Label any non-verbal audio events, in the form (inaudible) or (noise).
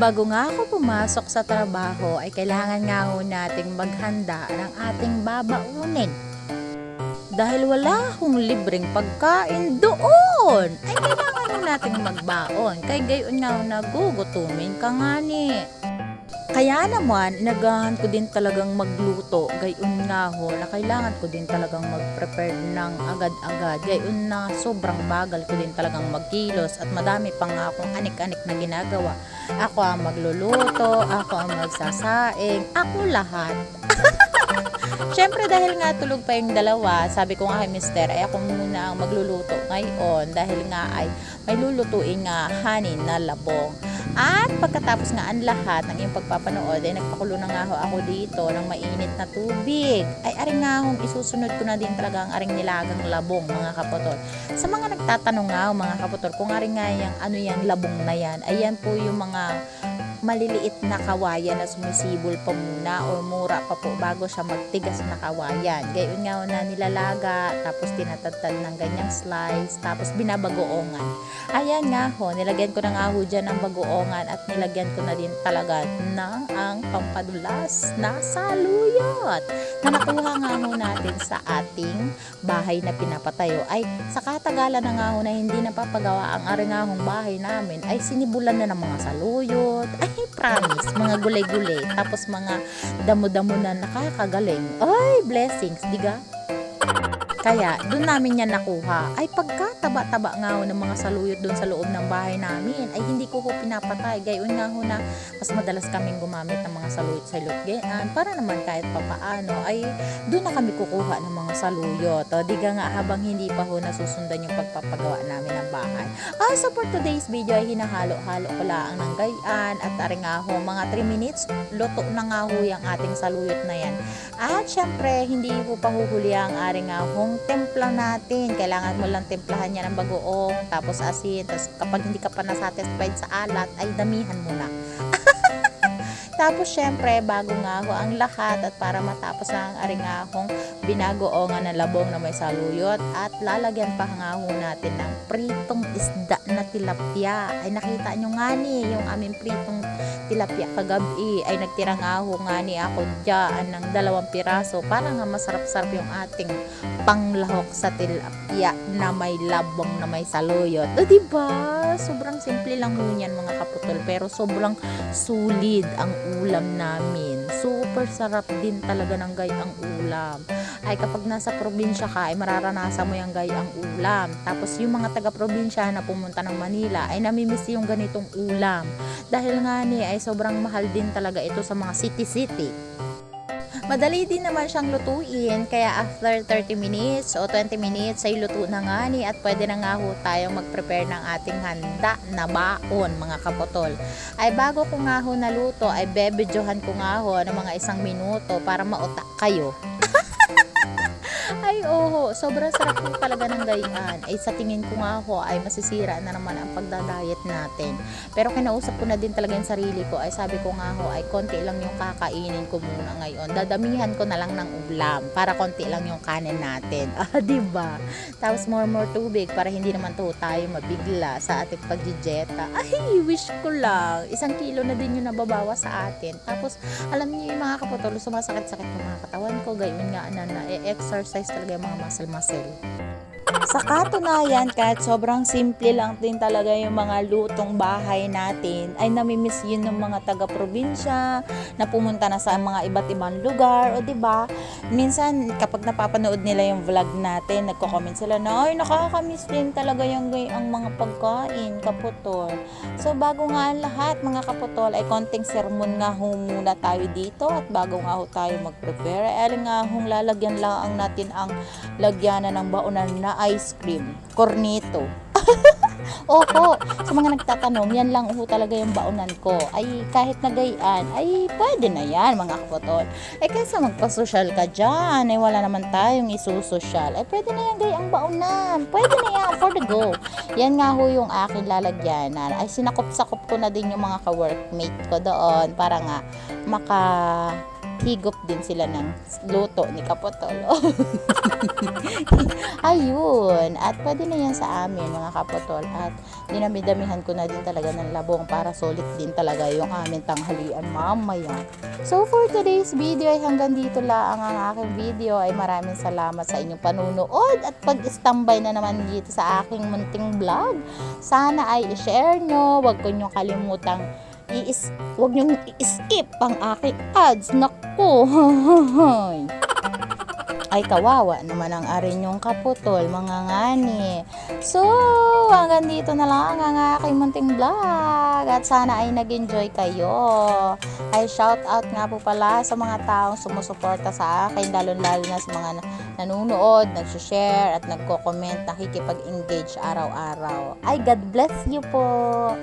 Bago nga ako pumasok sa trabaho ay kailangan nga ho nating maghanda ng ating babaunin. Dahil wala akong libreng pagkain doon, ay kailangan nating magbaon. Kay gayon ho nagugutumin ka nga ni. Kaya naman, inagahan ko din talagang magluto. Gayon nga ho, na kailangan ko din talagang mag-prepare ng agad-agad. Gayon na sobrang bagal ko din talagang magkilos at madami pa nga akong anik-anik na ginagawa. Ako ang magluluto, ako ang magsasaing, ako lahat. (laughs) Siyempre dahil nga tulog pa yung dalawa, sabi ko nga kay mister, ay ako muna ang magluluto ngayon dahil nga ay may lulutuin nga hanin na labong. At pagkatapos nga ang lahat ng iyong pagpapanood, ay nagpakulo na nga ho ako dito ng mainit na tubig. Ay aring nga hong isusunod ko na din talaga ang aring nilagang labong mga kapotol. Sa mga nagtatanong nga ho, mga kapotol, kung aring nga yung ano yung labong na yan, ayan po yung mga maliliit na kawayan na sumisibol pa muna o mura pa po bago siya magtigas na kawayan. Gayon nga na nilalaga, tapos tinatadtad ng ganyang slice, tapos binabagoongan. Ayan nga ho, nilagyan ko na nga ho dyan ng bagoongan at nilagyan ko na din talaga ng ang pampadulas na saluyot na nakuha nga ho natin sa ating bahay na pinapatayo. Ay, sa katagalan na nga ho na hindi napapagawa ang arangahong bahay namin ay sinibulan na ng mga saluyot. Ay, promise, mga gulay-gulay. Tapos mga damo-damo na nakakagaling. Ay, blessings, diga? Kaya, doon namin yan nakuha. Ay, pagka taba-taba nga ho ng mga saluyot doon sa loob ng bahay namin, ay hindi ko ho pinapatay. Gayon nga ho na mas madalas kaming gumamit ng mga saluyot-saluyot ganyan. Para naman kahit papaano, ay doon na kami kukuha ng mga saluyot. O, di nga habang hindi pa ho nasusundan yung pagpapagawa namin ng bahay. Ah, so for today's video ay hinahalo-halo ko lang ng gayan at tari nga ho, mga 3 minutes, luto na nga ho yung ating saluyot na yan. At syempre, hindi po pahuhuli ang aring nga hong templa natin. Kailangan mo lang templahan yan ng bagoong, tapos asin, tapos kapag hindi ka pa nasatisfied sa alat, ay damihan mo na. Tapos syempre, bago nga ho ang lahat at para matapos na ang aringahong binagoongan ng labong na may saluyot at lalagyan pa nga ho natin ng pritong isda na tilapia. Ay nakita nyo nga ni, yung aming pritong tilapia kagabi ay nagtira nga ho nga ni ako dyan ng dalawang piraso para nga masarap-sarap yung ating panglahok sa tilapia na may labong na may saluyot. O diba? Sobrang simple lang ho yan mga kaputol pero sobrang sulit ang ulam namin. Super sarap din talaga ng gayang ulam. Ay kapag nasa probinsya ka ay mararanasan mo yung gayang ulam. Tapos yung mga taga-probinsya na pumunta ng Manila ay namimiss yung ganitong ulam. Dahil nga ni ay sobrang mahal din talaga ito sa mga city-city. Madali din naman siyang lutuin, kaya after 30 minutes o 20 minutes ay luto na nga ni at pwede na nga ho tayong mag-prepare ng ating handa na baon mga kapotol. Ay bago ko nga ho naluto ay bebedyohan ko nga ho ng mga isang minuto para mautak kayo. Ay, oho, sobrang sarap po talaga ng gayaan. Ay, sa tingin ko nga ho, ay masisira na naman ang pagdadayet natin. Pero kinausap ko na din talaga yung sarili ko. Ay, sabi ko nga ho, ay konti lang yung kakainin ko muna ngayon. Dadamihan ko na lang ng ulam para konti lang yung kanin natin. (laughs) Ah, di ba? Tapos more more tubig para hindi naman to tayo mabigla sa ating pagjejeta. Ay, wish ko lang. Isang kilo na din yung nababawa sa atin. Tapos, alam niyo yung mga kaputol, sumasakit-sakit yung mga katawan ko. Gayon nga na, na exercise talaga mga muscle-muscle. Sa katunayan, kahit sobrang simple lang din talaga yung mga lutong bahay natin, ay namimiss yun ng mga taga-probinsya na pumunta na sa mga iba't ibang lugar. O ba minsan kapag napapanood nila yung vlog natin, nagko-comment sila na, ay nakakamiss din talaga yung ang mga pagkain, kaputol. So bago nga lahat mga kaputol, ay konting sermon nga ho muna tayo dito at bago nga ho tayo mag-prepare, ay nga hong lalagyan lang natin ang lagyanan ng baonan na ice cream, cornito. (laughs) Opo, sa mga nagtatanong, yan lang ho talaga yung baonan ko. Ay, kahit nagayaan, ay pwede na yan mga kapotol. Eh, kaysa magpasosyal ka dyan, ay wala naman tayong isusosyal. Ay, pwede na yan gayang baonan. Pwede na yan, for the go. Yan nga ho yung aking lalagyanan. Ay, sinakop-sakop ko na din yung mga ka-workmate ko doon para nga maka higop din sila ng luto ni Kapotol. (laughs) Ayun. At pwede na yan sa amin, mga Kapotol. At dinami-damihan ko na din talaga ng labong para solid din talaga yung aming tanghalian mamaya. So for today's video ay hanggang dito lang ang aking video ay maraming salamat sa inyong panunood at pag-standby na naman dito sa aking munting vlog. Sana ay i-share nyo, wag ko nyo kalimutang i-is wag nyo i-skip ang aking ads. Naku! ay kawawa naman ang arin yung kaputol, mga ngani. So, hanggang dito na lang ang aking munting vlog. At sana ay nag-enjoy kayo. Ay shout out nga po pala sa mga taong sumusuporta sa akin, lalo-lalo na sa mga na- nanonood, nag-share at nagko-comment, nakikipag-engage araw-araw. Ay, God bless you po!